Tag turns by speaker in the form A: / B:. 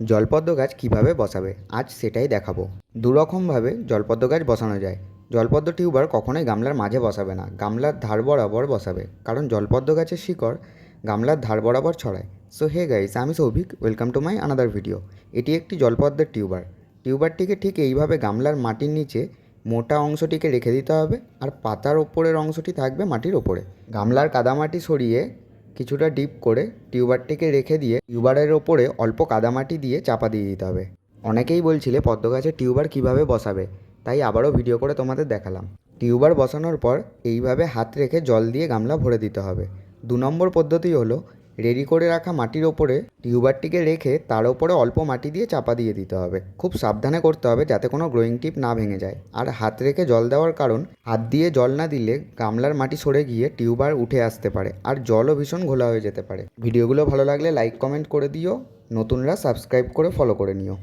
A: জলপদ্ম গাছ কীভাবে বসাবে? আজ সেটাই দেখাবো। দুরকমভাবে জলপদ্ম গাছ বসানো যায়। জলপদ্ম টিউবার কখনোই গামলার মাঝে বসাবে না। গামলার ধার বরাবর বসাবে। কারণ জলপদ্ম গাছের শিকড় গামলার ধার বরাবর ছড়ায়। সো হে গাইস আমি Souvik. Welcome to my another video এটি একটি জলপদ্মের টিউবার। টিউবারটিকে ঠিক এইভাবে গামলার মাটির নিচে মোটা অংশটিকে রেখে দিতে হবে আর পাতার ওপরের অংশটি থাকবে মাটির ওপরে। গামলার কাদামাটি সরিয়ে কিছুটা ডিপ করে টিউবারটিকে রেখে দিয়ে টিউবারের ওপরে অল্প কাদামাটি দিয়ে চাপা দিয়ে দিতে হবে। অনেকেই বলছিলে পদ্ম গাছের টিউবার কীভাবে বসাবে, তাই আবারও ভিডিও করে তোমাদের দেখালাম। টিউবার বসানোর পর এইভাবে হাত রেখে জল দিয়ে গামলা ভরে দিতে হবে। দু নম্বর পদ্ধতি হলো রেডি করে রাখা মাটির ওপরে টিউবারটিকে রেখে তার ওপরে অল্প মাটি দিয়ে চাপা দিয়ে দিতে হবে। খুব সাবধানে করতে হবে যাতে কোনো গ্রোয়িং টিপ না ভেঙে যায়। আর হাত রেখে জল দেওয়ার কারণ, হাত দিয়ে জল না দিলে গামলার মাটি সরে গিয়ে টিউবার উঠে আসতে পারে আর জলও ভীষণ ঘোলা হয়ে যেতে পারে। ভিডিওগুলো ভালো লাগলে লাইক, কমেন্ট করে দিও। নতুনরা সাবস্ক্রাইব করে ফলো করে নিও।